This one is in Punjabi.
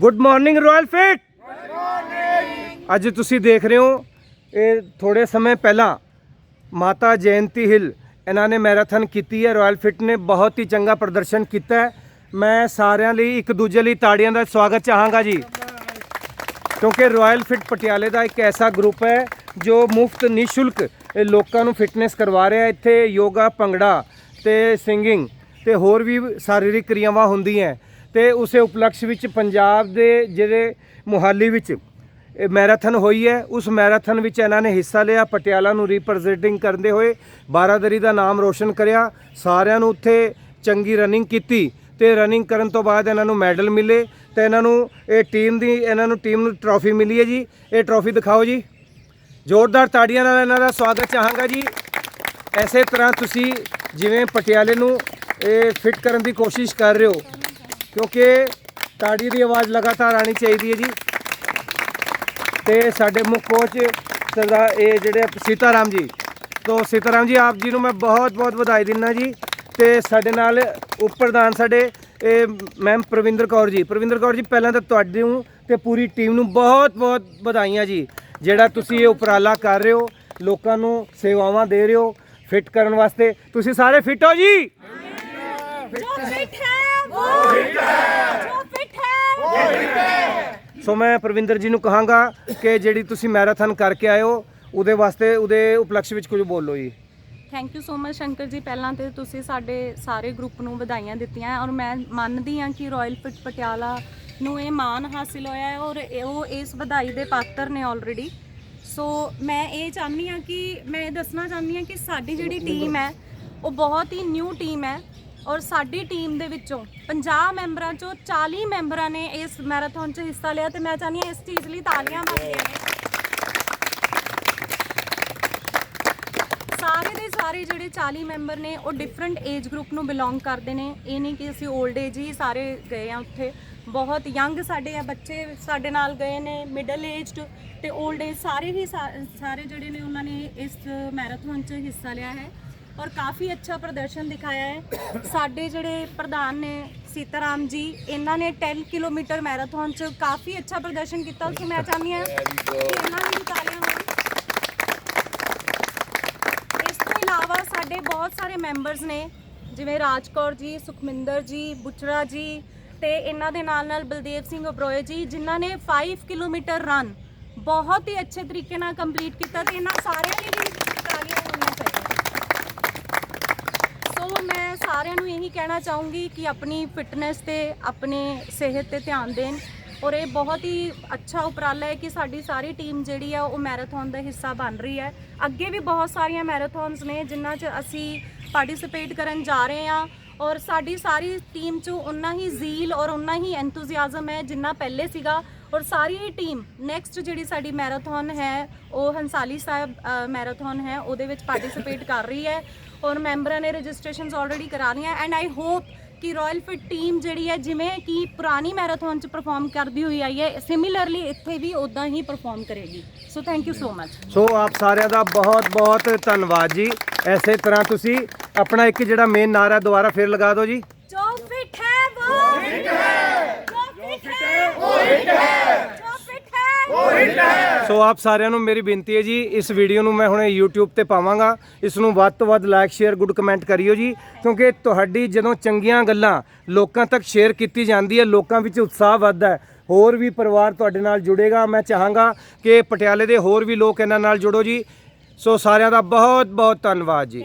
ਗੁੱਡ ਮਾਰਨਿੰਗ ਰਾਇਲ ਫਿਟ ਅੱਜ ਤੁਸੀਂ ਦੇਖ ਰਹੇ ਹੋ, ਇਹ ਥੋੜੇ ਸਮੇਂ ਪਹਿਲਾਂ ਮਾਤਾ ਜੈਨਤੀ ਹਿਲ ਇਹਨਾਂ ਨੇ ਮੈਰਾਥਨ ਕੀਤੀ ਹੈ। ਰਾਇਲ ਫਿਟ ਨੇ ਬਹੁਤ ਹੀ ਚੰਗਾ ਪ੍ਰਦਰਸ਼ਨ ਕੀਤਾ ਹੈ। ਮੈਂ ਸਾਰਿਆਂ ਲਈ ਇੱਕ ਦੂਜੇ ਲਈ ਤਾੜੀਆਂ ਦਾ ਸਵਾਗਤ ਚਾਹਾਂਗਾ ਜੀ। ਕਿਉਂਕਿ ਰਾਇਲ ਫਿਟ ਪਟਿਆਲੇ ਦਾ ਇੱਕ ਐਸਾ ਗਰੁੱਪ ਹੈ ਜੋ ਮੁਫਤ, ਨਿਸ਼ੁਲਕ ਲੋਕਾਂ ਨੂੰ ਫਿਟਨੈਸ ਕਰਵਾ ਰਿਹਾ ਇੱਥੇ ਯੋਗਾ, ਭੰਗੜਾ ਤੇ ਸਿੰਗਿੰਗ ਤੇ ਹੋਰ ਵੀ ਸਰੀਰਕ ਕਿਰਿਆਵਾਂ ਹੁੰਦੀਆਂ ਤੇ ਉਸੇ ਉਪਲਕਸ਼ ਵਿੱਚ ਪੰਜਾਬ ਦੇ ਜਿਹੜੇ ਮੁਹਾਲੀ ਵਿੱਚ, ਇਹ ਮੈਰਾਥਨ ਹੋਈ ਹੈ, ਉਸ ਮੈਰਾਥਨ ਵਿੱਚ ਇਹਨਾਂ ਨੇ ਹਿੱਸਾ ਲਿਆ, ਪਟਿਆਲਾ ਨੂੰ ਰਿਪਰੈਜ਼ੈਂਟਿੰਗ ਕਰਦੇ ਹੋਏ ਬਾਰਾਦਰੀ ਦਾ ਨਾਮ ਰੋਸ਼ਨ ਕਰਿਆ, ਸਾਰਿਆਂ ਨੂੰ ਉੱਥੇ ਚੰਗੀ ਰਨਿੰਗ ਕੀਤੀ ਤੇ ਰਨਿੰਗ ਕਰਨ ਤੋਂ ਬਾਅਦ ਇਹਨਾਂ ਨੂੰ ਮੈਡਲ ਮਿਲੇ ਤੇ ਇਹਨਾਂ ਨੂੰ ਇਹ ਟੀਮ ਦੀ, ਇਹਨਾਂ ਨੂੰ ਟੀਮ ਨੂੰ ਟਰੋਫੀ ਮਿਲੀ ਹੈ ਜੀ। ਇਹ ਟਰੋਫੀ ਦਿਖਾਓ ਜੀ। ਜ਼ੋਰਦਾਰ ਤਾੜੀਆਂ ਨਾਲ ਇਹਨਾਂ ਦਾ ਸਵਾਗਤ ਚਾਹਾਂਗਾ ਜੀ। ਐਸੇ ਤਰ੍ਹਾਂ ਤੁਸੀਂ ਜਿਵੇਂ ਪਟਿਆਲੇ ਨੂੰ ਇਹ ਫਿੱਟ ਕਰਨ ਦੀ ਕੋਸ਼ਿਸ਼ ਕਰ ਰਹੇ ਹੋ ਕਿਉਂਕਿ ਤਾੜੀ ਦੀ ਆਵਾਜ਼ ਲਗਾਤਾਰ ਆਣੀ ਚਾਹੀਦੀ ਹੈ ਜੀ। ਤੇ ਸਾਡੇ ਮੁੱਖ ਕੋਚ ਸਰਦਾਰ ਇਹ ਜਿਹੜੇ ਸੀਤਾਰਾਮ ਜੀ। ਤੋਂ ਸੀਤਾਰਾਮ ਜੀ, ਆਪ ਜੀ ਨੂੰ ਮੈਂ ਬਹੁਤ ਬਹੁਤ ਵਧਾਈ ਦਿੰਦਾ ਜੀ। ਤੇ ਸਾਡੇ ਨਾਲ ਉਪ ਪ੍ਰਧਾਨ ਸਾਡੇ ਇਹ ਮੈਮ ਪ੍ਰਵਿੰਦਰ ਕੌਰ ਜੀ। ਪ੍ਰਵਿੰਦਰ ਕੌਰ ਜੀ, ਪਹਿਲਾਂ ਤਾਂ ਤੁਹਾਡੇ ਨੂੰ ਤੇ ਪੂਰੀ ਟੀਮ ਨੂੰ ਬਹੁਤ ਬਹੁਤ ਵਧਾਈਆਂ ਜੀ। ਜਿਹੜਾ ਤੁਸੀਂ ਇਹ ਉਪਰਾਲਾ ਕਰ ਰਹੇ ਹੋ, ਲੋਕਾਂ ਨੂੰ ਸੇਵਾਵਾਂ ਦੇ ਰਹੇ ਹੋ ਫਿੱਟ ਕਰਨ ਵਾਸਤੇ। ਤੁਸੀਂ ਸਾਰੇ ਫਿੱਟ ਹੋ ਜੀ? ਸੋ ਮੈਂ ਪ੍ਰਵਿੰਦਰ ਜੀ ਨੂੰ ਕਹਾਂਗਾ ਕਿ ਜਿਹੜੀ ਤੁਸੀਂ ਮੈਰਾਥਨ ਕਰਕੇ ਹੋ ਉਹਦੇ ਵਾਸਤੇ ਉਹਦੇ ਉਪਲਕਸ਼ ਵਿੱਚ ਕੁਝ ਬੋਲੋ ਜੀ। Thank you so much Shankar ji. ਪਹਿਲਾਂ ਤੇ ਤੁਸੀਂ ਸਾਡੇ ਸਾਰੇ ਗਰੁੱਪ ਨੂੰ ਵਧਾਈਆਂ ਦਿੱਤੀਆਂ ਔਰ ਮੈਂ ਮੰਨਦੀ ਹਾਂ ਕਿ ਰਾਇਲ ਫਿਟ ਪਟਿਆਲਾ ਨੂੰ ਇਹ ਮਾਣ ਹਾਸਿਲ ਹੋਇਆ ਹੈ ਔਰ ਉਹ ਇਸ ਵਧਾਈ ਦੇ ਪਾਤਰ ਨੇ ਆਲਰੇਡੀ ਸੋ ਮੈਂ ਇਹ ਚਾਹੁੰਦੀ ਹਾਂ ਕਿ ਮੈਂ ਇਹ ਦੱਸਣਾ ਚਾਹੁੰਦੀ ਹਾਂ ਕਿ ਸਾਡੀ ਜਿਹੜੀ ਟੀਮ ਹੈ ਉਹ ਬਹੁਤ ਹੀ ਨਿਊ ਟੀਮ ਹੈ। ਔਰ ਸਾਡੀ ਟੀਮ ਦੇ ਵਿੱਚੋਂ 50 ਮੈਂਬਰਾਂ ਚੋਂ 40 ਮੈਂਬਰਾਂ ਨੇ ਇਸ ਮੈਰਾਥਨ 'ਚ ਹਿੱਸਾ ਲਿਆ ਤੇ ਮੈਂ ਚਾਹੁੰਦੀ ਹਾਂ ਇਸ ਚੀਜ਼ ਲਈ ਤਾਲੀਆਂ ਬਣਦੀਆਂ ਨੇ। ਸਾਰੇ ਦੇ ਸਾਰੇ ਜਿਹੜੇ 40 ਮੈਂਬਰ ਨੇ, ਉਹ ਡਿਫਰੈਂਟ ਏਜ ਗਰੁੱਪ ਨੂੰ ਬਿਲੋਂਗ ਕਰਦੇ ਨੇ। ਇਹ ਨਹੀਂ ਕਿ ਅਸੀਂ 올ਡ ਏਜ ਹੀ ਸਾਰੇ ਗਏ ਆ ਉੱਥੇ। ਬਹੁਤ ਯੰਗ ਸਾਡੇ ਆ ਬੱਚੇ ਸਾਡੇ ਨਾਲ ਗਏ ਨੇ ਮਿਡਲ ਏਜਡ ਤੇ 올ਡ ਏਜ ਸਾਰੇ ਹੀ ਸਾ- ਸਾਰੇ ਜਿਹੜੇ ਨੇ ਉਹਨਾਂ ਨੇ ਇਸ ਮੈਰਾਥਨ 'ਚ ਹਿੱਸਾ ਲਿਆ ਹੈ। ਔਰ ਕਾਫੀ ਅੱਛਾ ਪ੍ਰਦਰਸ਼ਨ ਦਿਖਾਇਆ ਹੈ। ਸਾਡੇ ਜਿਹੜੇ ਪ੍ਰਧਾਨ ਨੇ ਸੀਤਾਰਾਮ ਜੀ ਇਹਨਾਂ ਨੇ 10 ਕਿਲੋਮੀਟਰ ਮੈਰਾਥਨ 'ਚ ਕਾਫੀ ਅੱਛਾ ਪ੍ਰਦਰਸ਼ਨ ਕੀਤਾ। ਸੋ ਮੈਂ ਚਾਹੁੰਦੀ ਹਾਂ ਕਿ ਇਹਨਾਂ ਨੂੰ ਵੀ ਤਾਲੀਆਂ ਹੋਣ। ਇਸ ਤੋਂ ਇਲਾਵਾ ਸਾਡੇ ਬਹੁਤ ਸਾਰੇ ਮੈਂਬਰਸ ਨੇ ਜਿਵੇਂ ਰਾਜਕੌਰ ਜੀ ਸੁਖਮਿੰਦਰ ਜੀ ਬੁਚੜਾ ਜੀ ਤੇ ਇਹਨਾਂ ਦੇ ਨਾਲ ਨਾਲ ਬਲਦੇਵ ਸਿੰਘ ਅਬਰੋਏ ਜੀ ਜਿਨ੍ਹਾਂ ਨੇ 5 ਕਿਲੋਮੀਟਰ ਰਨ ਬਹੁਤ ਹੀ ਅੱਛੇ ਤਰੀਕੇ ਨਾਲ ਕੰਪਲੀਟ ਕੀਤਾ ਤੇ ਇਹਨਾਂ ਸਾਰਿਆਂ ਲਈ ਵੀ ਤਾਲੀਆਂ ਹੋਣੀਆਂ ਚਾਹੀਦੀਆਂ ਸੋ ਮੈਂ ਸਾਰਿਆਂ ਨੂੰ ਇਹੀ ਕਹਿਣਾ ਚਾਹੂੰਗੀ ਕਿ ਆਪਣੀ ਫਿਟਨੈਸ ਤੇ ਆਪਣੇ ਸਿਹਤ ਤੇ ਧਿਆਨ ਦੇਣ ਔਰ ਇਹ ਬਹੁਤ ਹੀ ਅੱਛਾ ਉਪਰਾਲਾ ਹੈ ਕਿ ਸਾਡੀ ਸਾਰੀ ਟੀਮ ਜਿਹੜੀ ਆ ਉਹ ਮੈਰਾਥਨ ਦਾ ਹਿੱਸਾ ਬਣ ਰਹੀ ਹੈ। ਅੱਗੇ ਵੀ ਬਹੁਤ ਸਾਰੀਆਂ ਮੈਰਾਥਨਸ ਨੇ ਜਿਨ੍ਹਾਂ 'ਚ ਅਸੀਂ ਪਾਰਟਿਸਿਪੇਟ ਕਰਨ ਜਾ ਰਹੇ ਹਾਂ ਔਰ ਸਾਡੀ ਸਾਰੀ ਟੀਮ 'ਚ ਉਨਾ ਹੀ ਜ਼ੀਲ ਔਰ ਉਨਾ ਹੀ ਐਂਥੂਸੀਆਜ਼ਮ ਹੈ ਜਿੰਨਾ ਪਹਿਲੇ ਸੀਗਾ। ਔਰ ਸਾਰੀ ਟੀਮ ਨੈਕਸਟ ਜਿਹੜੀ ਸਾਡੀ ਮੈਰਾਥਨ ਹੈ ਉਹ ਹੰਸਾਲੀ ਸਾਹਿਬ ਮੈਰਾਥਨ ਹੈ ਉਹਦੇ ਵਿੱਚ ਪਾਰਟਿਸਿਪੇਟ ਕਰ ਰਹੀ ਹੈ ਔਰ ਮੈਂਬਰਾਂ ਨੇ ਰਜਿਸਟ੍ਰੇਸ਼ਨਸ ਆਲਰੇਡੀ ਕਰਾ ਲਈਆਂ ਐਂਡ ਆਈ ਹੋਪ ਕਿ ਰਾਇਲ ਫਿਟ ਟੀਮ ਜਿਹੜੀ ਹੈ ਜਿਵੇਂ ਕਿ ਪੁਰਾਣੀ ਮੈਰਾਥਨ ਚ ਪਰਫਾਰਮ ਕਰਦੀ ਹੋਈ ਆਈ ਹੈ ਸਿਮਿਲਰਲੀ ਇੱਥੇ ਵੀ ਉਦਾਂ ਹੀ ਪਰਫਾਰਮ ਕਰੇਗੀ। So thank you so much so ਆਪ ਸਾਰਿਆਂ ਦਾ ਬਹੁਤ ਬਹੁਤ ਧੰਨਵਾਦ ਜੀ। ਐਸੇ ਤਰ੍ਹਾਂ ਤੁਸੀਂ ਆਪਣਾ ਇੱਕ ਜਿਹੜਾ ਮੇਨ ਨਾਰਾ ਦੁਬਾਰਾ ਫਿਰ ਲਗਾ ਦਿਓ ਜੀ। ਜੋ ਫਿਟ ਹੈ ਉਹ ਫਿਟ ਹੈ ਜੋ ਫਿਟ ਹੈ ਉਹ ਫਿਟ ਹੈ ਹੈ ਸੋ ਆਪ ਸਾਰਿਆਂ ਨੂੰ ਮੇਰੀ ਬੇਨਤੀ ਹੈ ਜੀ, ਇਸ ਵੀਡੀਓ ਨੂੰ ਮੈਂ ਹੁਣੇ YouTube ਤੇ ਪਾਵਾਂਗਾ। ਇਸ ਨੂੰ ਵੱਧ ਤੋਂ ਵੱਧ ਲਾਈਕ ਸ਼ੇਅਰ ਗੁੱਡ ਕਮੈਂਟ ਕਰਿਓ ਜੀ, ਕਿਉਂਕਿ ਤੁਹਾਡੀ ਜਦੋਂ ਚੰਗੀਆਂ ਗੱਲਾਂ ਲੋਕਾਂ ਤੱਕ ਸ਼ੇਅਰ ਕੀਤੀ ਜਾਂਦੀ ਹੈ, ਲੋਕਾਂ ਵਿੱਚ ਉਤਸ਼ਾਹ ਵੱਧਦਾ ਹੈ। ਹੋਰ ਵੀ ਪਰਿਵਾਰ ਤੁਹਾਡੇ ਨਾਲ ਜੁੜੇਗਾ। ਮੈਂ ਚਾਹਾਂਗਾ ਕਿ ਪਟਿਆਲੇ ਦੇ ਹੋਰ ਵੀ ਲੋਕ ਇਹਨਾਂ ਨਾਲ ਜੁੜੋ ਜੀ। ਸੋ ਸਾਰਿਆਂ ਦਾ ਬਹੁਤ ਬਹੁਤ ਧੰਨਵਾਦ ਜੀ।